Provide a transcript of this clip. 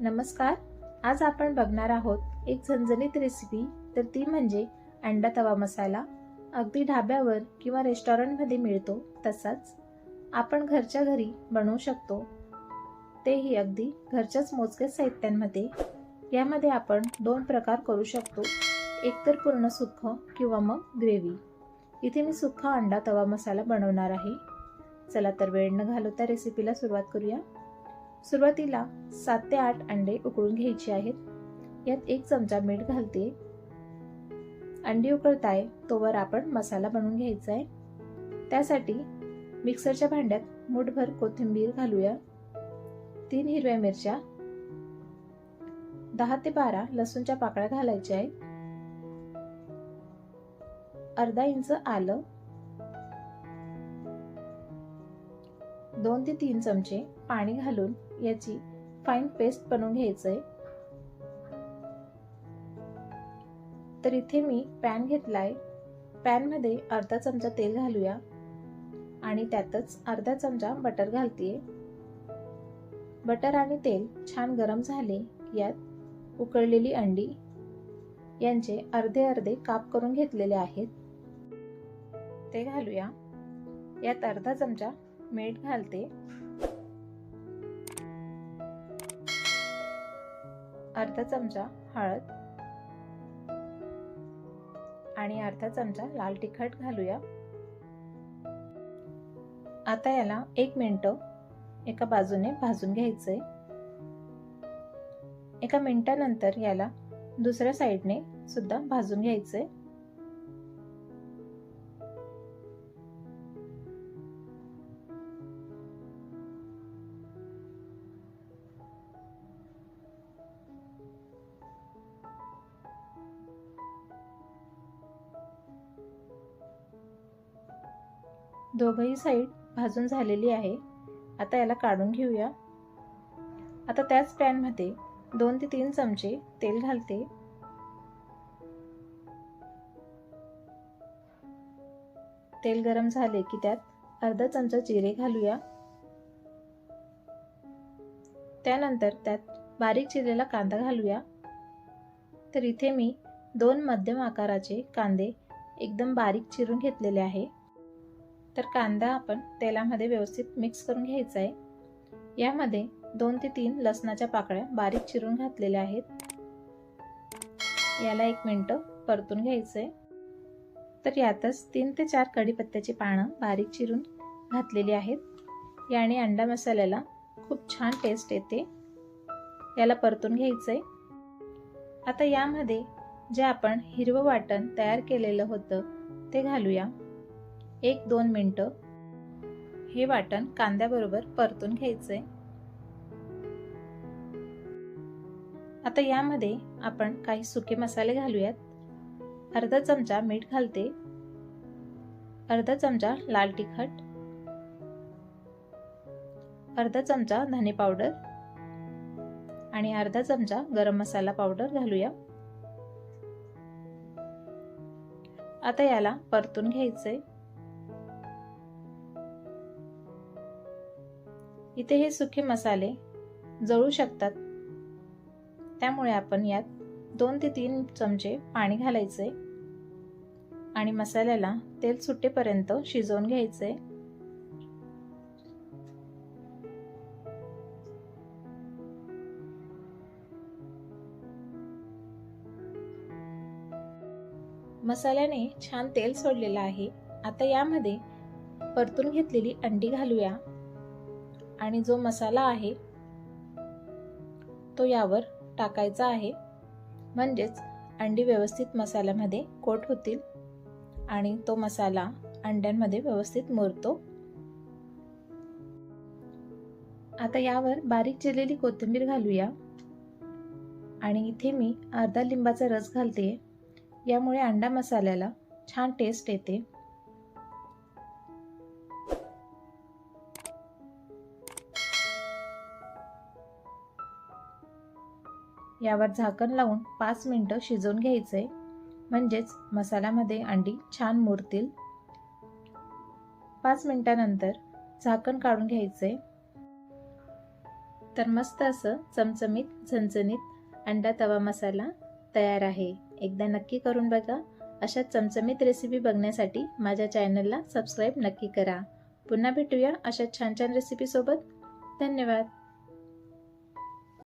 नमस्कार. आज आपण बघणार आहोत एक झणझणीत रेसिपी तर ती म्हणजे अंडा तवा मसाला. अगदी ढाब्यावर किंवा रेस्टॉरंटमध्ये मिळतो तसाच. आपण घरच्या घरी बनवू शकतो. तेही अगदी घरच्याच मोजक्या साहित्यांमध्ये. यामध्ये आपण दोन प्रकार करू शकतो. एकतर पूर्ण सुख किंवा मग ग्रेव्ही. इथे मी सुक्खा अंडा तवा मसाला बनवणार आहे. चला तर वेळ न घालवता रेसिपीला सुरुवात करूया. सुरुवातीला सात ते आठ अंडे उकळून घ्यायचे आहेत. यात एक चमचा मीठ घालते. अंडी उकळताय तोवर आपण मसाला बनवून घ्यायचा आहे. त्यासाठी मिक्सरच्या भांड्यात मुठभर कोथिंबीर घालूया. तीन हिरव्या मिरच्या दहा ते बारा लसूणच्या पाकळ्या घालायच्या आहेत. अर्धा इंच आलं. दोन ते तीन चमचे पाणी घालून याची फाईन पेस्ट बनवून घ्यायचंय. तर इथे मी पॅन घेतलाय. पॅनमध्ये अर्धा चमचा तेल घालूया. आणि त्यातच अर्धा चमचा बटर घालतीये. बटर आणि तेल छान गरम झाले. यात उकळलेली अंडी यांचे अर्धे अर्धे काप करून घेतलेले आहेत. ते घालूया. यात अर्धा चमचा मीठ घालते. अर्धा चमचा हळद आणि अर्धा चमचा लाल तिखट घालूया. आता याला एक मिनटं एका बाजूने भाजून घ्यायचंय. एका मिनटानंतर याला दुसऱ्या साईडने सुद्धा भाजून घ्यायचंय. दोघंही साईड भाजून झालेली आहे. आता याला काढून घेऊया. आता त्याच पॅनमध्ये दोन ते तीन चमचे तेल घालते. तेल गरम झाले की त्यात अर्धा चमचा जिरे घालूया. त्यानंतर त्यात बारीक चिरलेला कांदा घालूया. तर इथे मी दोन मध्यम आकाराचे कांदे एकदम बारीक चिरून घेतलेले आहे. तर कांदा आपण तेलामध्ये व्यवस्थित मिक्स करून घ्यायचा आहे. यामध्ये दोन ते तीन लसणाच्या पाकळ्या बारीक चिरून घातलेल्या आहेत. याला एक मिनटं परतून घ्यायचं आहे तर यातच तीन ते चार कढीपत्त्याची पानं बारीक चिरून घातलेली आहेत. याने अंडा मसाल्याला खूप छान टेस्ट येते. याला परतून घ्यायचं आहे आता यामध्ये जे आपण हिरवं वाटण तयार केलेलं होतं ते घालूया. एक दोन मिनटं. हे वाटण कांद्याबरोबर परतून घ्यायचंय. आता यामध्ये आपण काही सुके मसाले घालूयात. अर्धा चमचा मीठ घालते. अर्धा चमचा लाल तिखट. अर्धा चमचा धने पावडर. आणि अर्धा चमचा गरम मसाला पावडर घालूया. आता याला परतून घ्यायचंय. इथे हे सुखे मसाले जळू शकतात. त्यामुळे आपण यात दोन ते तीन चमचे पाणी घालायचे आणि मसाल्याला तेल सुटेपर्यंत शिजवून घ्यायचे. मसाल्याने छान तेल सोडलेलं आहे. आता यामध्ये परतून घेतलेली अंडी घालूया. आणि जो मसाला आहे तो यावर टाकायचा आहे. म्हणजेच अंडी व्यवस्थित मसाल्यामध्ये कोट होतील आणि तो मसाला अंड्यांमध्ये व्यवस्थित मुरतो. आता यावर बारीक चिरलेली कोथिंबीर घालूया. आणि इथे मी अर्धा लिंबाचा रस घालते यामुळे अंडा मसाल्याला छान टेस्ट येते. यावर झाकण लावून पाच मिनटं शिजवून घ्यायचंय म्हणजेच मसाल्यामध्ये अंडी छान मुरतील. पाच मिनटानंतर झाकण काढून घ्यायचंय तर मस्त असं चमचमीत झणझणीत अंडा तवा मसाला तयार आहे. एकदा नक्की करून बघा. अशा चमचमीत रेसिपी बघण्यासाठी माझ्या चॅनलला सबस्क्राईब नक्की करा. पुन्हा भेटूया अशा छान छान रेसिपीसोबत धन्यवाद.